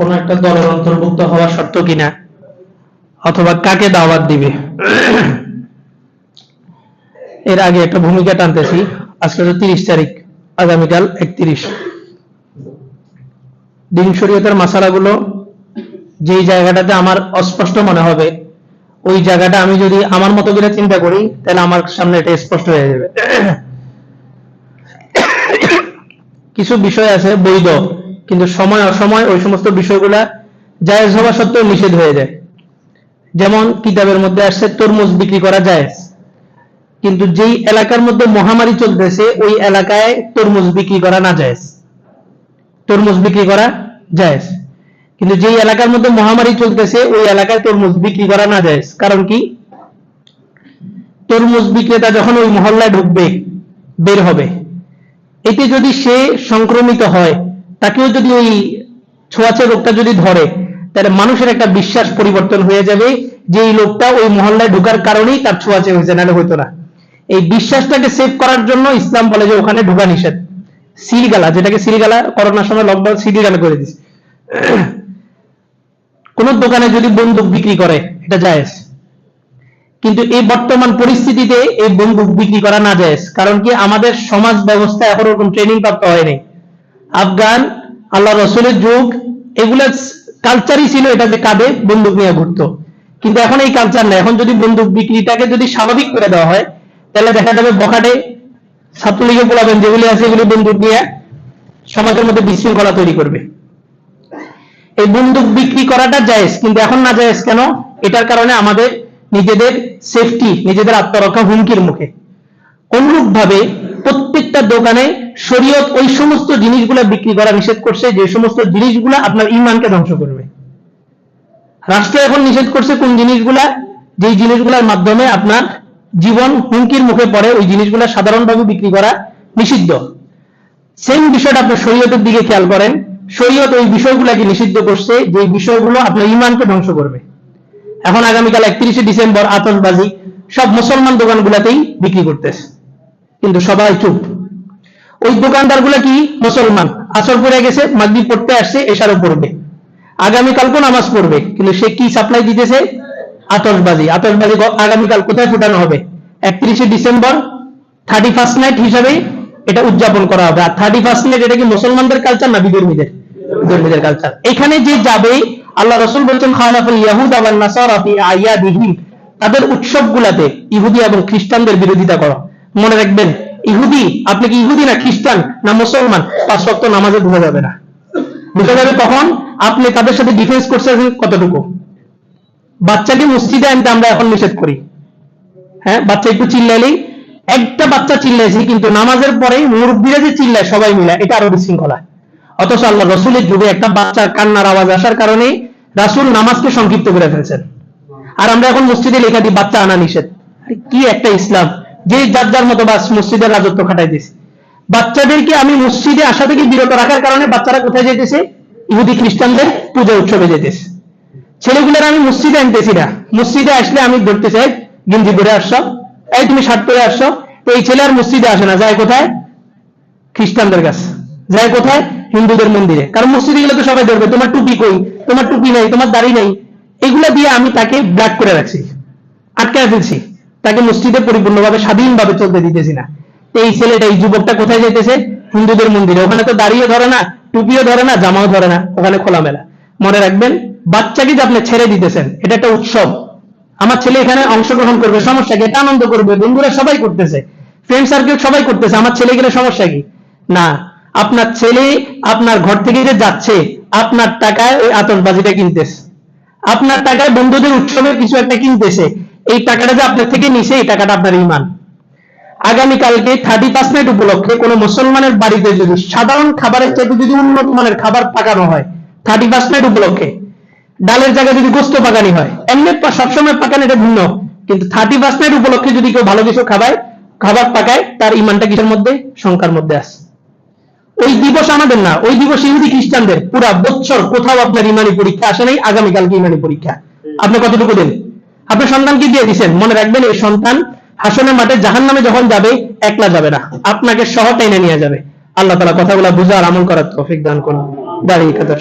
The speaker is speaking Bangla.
কোন একটা দলের অন্তর্ভুক্ত হওয়া শর্ত কিনা? অথবা কাকে দাওয়াত দিবে? এর আগে একটা ভূমিকা টানতেছি। আজকে তো তিরিশ তারিখ, আগামীকাল একত্রিশ। দিন শরীয়তের মাসালাগুলো যেই জায়গাটাতে আমার অস্পষ্ট মনে হবে, ওই জায়গাটা আমি যদি আমার মতো করে চিন্তা করি, তাহলে আমার সামনে এটা স্পষ্ট হয়ে যাবে। কিছু বিষয় আছে বৈধ। কিন্তু সময় অসময় ওই সমস্ত বিষয়গুলা জায়েজ হওয়া সত্ত্বেও নিষেধ হয়ে যায়। যেমন কিতাবের মধ্যে আসছে, তরমুজ বিক্রি করা জায়েজ। কিন্তু যেই এলাকার মধ্যে মহামারী চলতেছে, ওই এলাকায় তরমুজ বিক্রি করা না জায়েজ। তরমুজ বিক্রি করা জায়েজ। কিন্তু যেই এলাকার মধ্যে মহামারী চলতেছে, ওই এলাকায় তরমুজ বিক্রি করা না জায়েজ। কারণ কি? তরমুজ বিক্রেতা যখন ওই মহল্লায় ঢুকবে, বের হবে, এতে যদি সে সংক্রমিত হয় তাকেও যদি ওই ছোঁয়াচে রোগটা যদি ধরে, তাহলে মানুষের একটা বিশ্বাস পরিবর্তন হয়ে যাবে যে এই লোকটা ওই মহল্লায় ঢোকার কারণেই তার ছোঁয়াচে হয়েছে, নাহলে হইতো না। এই বিশ্বাসটাকে সেভ করার জন্য ইসলাম বলে যে ওখানে ঢোকা নিষেধ। সিলগালা, যেটাকে সিলগালা করোনার সময় লকডাউন সিলগালা করে দিচ্ছে কোন দোকানে যদি বন্দুক বিক্রি করে, এটা জায়েজ। কিন্তু এই বর্তমান পরিস্থিতিতে এই বন্দুক বিক্রি করা না যায় কারণ কি আমাদের সমাজ ব্যবস্থা এখন ওরকম ট্রেনিং প্রাপ্ত হয়নি আফগান আল্লাহ রসুলের যুগ, এগুলা কালচারই ছিল এটা যে কাঁধে বন্দুক নিয়ে ঘুরতো। কিন্তু এখন এই কালচার নেই। এখন যদি বন্দুক বিক্রিটাকে যদি স্বাভাবিক করে দেওয়া হয়, তাহলে দেখা যাবে বখাটে ছাত্রলীগে বলাবেন যেগুলি আছে এগুলি বন্দুক নিয়ে সমাজের মধ্যে বিশৃঙ্খলা তৈরি করবে। এই বন্দুক বিক্রি করাটা জায়েজ, কিন্তু এখন না জায়েজ কেন? এটার কারণে আমাদের নিজেদের সেফটি নিজেদের আত্মরক্ষা হুমকির মুখে। অনুরূপ ভাবে প্রত্যেকটা দোকানে শরীয়ত ওই সমস্ত জিনিসগুলো বিক্রি করা নিষেধ করছে, যে সমস্ত জিনিসগুলো আপনার ইমানকে ধ্বংস করবে। রাষ্ট্র এখন নিষেধ করছে কোন জিনিসগুলা, যেই জিনিসগুলোর মাধ্যমে আপনার জীবন হুমকির মুখে পড়ে, ওই জিনিসগুলো সাধারণভাবে বিক্রি করা নিষিদ্ধ। সেম বিষয়টা আপনার শরীয়তের দিকে খেয়াল করেন। শরীয়ত ওই বিষয়গুলাকে নিষিদ্ধ করছে যে বিষয়গুলো আপনার ইমানকে ধ্বংস করবে। এখন আগামীকাল একত্রিশে ডিসেম্বর আতসবাজি সব মুসলমান দোকানগুলাতেই বিক্রি করতেছে। কিন্তু সবাই চুপ। ওই দোকানদার কি? মুসলমান। আসর পড়ে গেছে, মাগরিব পড়তে আসছে, এশারও পড়বে। আগামীকালকে নামাজ পড়বে? কিন্তু সে কি সাপ্লাই দিতেছে? আতসবাজি আতসবাজি আগামীকাল কোথায় ফুটানো হবে? একত্রিশে ডিসেম্বর থার্টি ফার্স্ট নাইট হিসাবে এটা উদযাপন করা হবে। আর থার্টি ফার্স্ট নাইট এটা কি মুসলমানদের কালচার না বিধর্মীদের? বিধর্মীদের কালচার এখানে যে যাবে, আল্লাহ রসুল বলছেন, খালাফুল ইয়াহুদ আবার নাসারা ফি আয়াদিহিম তাদের উৎসবগুলাতে ইহুদি এবং খ্রিস্টানদের বিরোধিতা করো। মনে রাখবেন ইহুদি, আপনি কি ইহুদি না খ্রিস্টান না মুসলমান? পাঁচ ওয়াক্ত নামাজে ঢুকে যাবে না। ঢুকে যাবে তখন আপনি তাদের সাথে ডিফেন্স করছেন কতটুকু? বাচ্চাকে মসজিদে আনতে আমরা এখন নিষেধ করি। হ্যাঁ বাচ্চা একটু চিল্লাইলেই একটা বাচ্চা চিল্লাইছে কিন্তু নামাজের পরে মুরব্বীরা যে চিল্লায় সবাই মিলে, এটা আরও বিশৃঙ্খলা। অথচ আল্লাহ রসুলের যুগে একটা বাচ্চার কান্নার আওয়াজ আসার কারণে রাসুল নামাজকে সংক্ষিপ্ত করে ফেলছেন। আর আমরা এখন মসজিদে লেখা দিই, বাচ্চা আনা নিষেধ। কি একটা ইসলাম। যে যার যার মতো বাস মসজিদের রাজত্ব খাটাই দিছে বাচ্চাদেরকে আমি মসজিদে আসা থেকে বিরত রাখার কারণে বাচ্চারা কোথায় যেতেছে ইহুদি খ্রিস্টানদের পূজা উৎসবে যেতেছে ছেলেগুলোর আমি মসজিদে আনতেছি না। মসজিদে আসলে আমি ধরতে চাই গেঞ্জি পরে আসছো। এই তুমি শার্ট পরে আসছো। তো এই ছেলে আর মসজিদে আসে না, যায় কোথায়? খ্রিস্টানদের কাছে। যায় কোথায়? হিন্দুদের মন্দিরে। কারণ মসজিদে গেলে তো সবাই ধরবে, তোমার টুপি কই? তোমার টুপি নাই, তোমার দাড়ি নেই। এগুলা দিয়ে আমি তাকে ব্ল্যাক করে রাখছি। আটকে ফেলছি। তাকে মসজিদে পরিপূর্ণভাবে স্বাধীনভাবে চলতে দিতেছি না। এই ছেলেটা, এই যুবকটা কোথায় যেতেছে হিন্দুদের মন্দিরে। ওখানে তো দাঁড়িয়ে ধরে না, টুপিও ধরে না, জামাও ধরে না, ওখানে খোলামেলা। মনে রাখবেন, বাচ্চাকে যে আপনি ছেড়ে দিতেছেন, এটা একটা উৎসব। আমার ছেলে এখানে অংশগ্রহণ করবে, সমস্যা কি? এটা আনন্দ করবে, বন্ধুরা সবাই করতেছে। ফ্রেন্ড সার্কেল সবাই করতেছে, আমার ছেলে গেলে সমস্যা কি? না, আপনার ছেলে আপনার ঘর থেকে যে যাচ্ছে, আপনার টাকায় ওই আতসবাজিটা কিনতেছে। আপনার টাকায় বন্ধুদের উৎসবের কিছু একটা কিনতেছে। এই টাকাটা যে আপনার থেকে নিছে, এই টাকাটা আপনার ইমান। আগামীকালকে থার্টি পার্সেন্ট উপলক্ষে কোনো মুসলমানের বাড়িতে যদি, সাধারণ খাবারের চাইতে যদি উন্নত মানের খাবার পাকানো হয় থার্টি পার্সেন্ট উপলক্ষে। ডালের জায়গায় যদি গোস্ত পাকানি হয়, এমনি সবসময় পাকানো এটা ভিন্ন। কিন্তু থার্টি পার্সেন্ট উপলক্ষে যদি কেউ ভালো কিছু খাবায়, খাবার পাকায়, তার ইমানটা কিসের মধ্যে? সংখ্যার মধ্যে আছে। ওই দিবস আমাদের না, ওই দিবস ইহুদি খ্রিস্টানদের, পুরা বছর কোথাও আপনার ইমানি পরীক্ষা আসে নাই, আগামীকালকে ইমানি পরীক্ষা। আপনি কতটুকু দেন? আপনার সন্তানকে দিয়ে দিচ্ছেন মনে রাখবেন, এই সন্তান হাসনের মাঠে জাহান নামে যখন যাবে, একলা যাবে না। আপনাকে সহ টেনে নিয়ে যাবে। আল্লাহ তালা কথাগুলো বুঝার আমল করার তৌফিক দান করুন। দাঁড়িয়ে কথা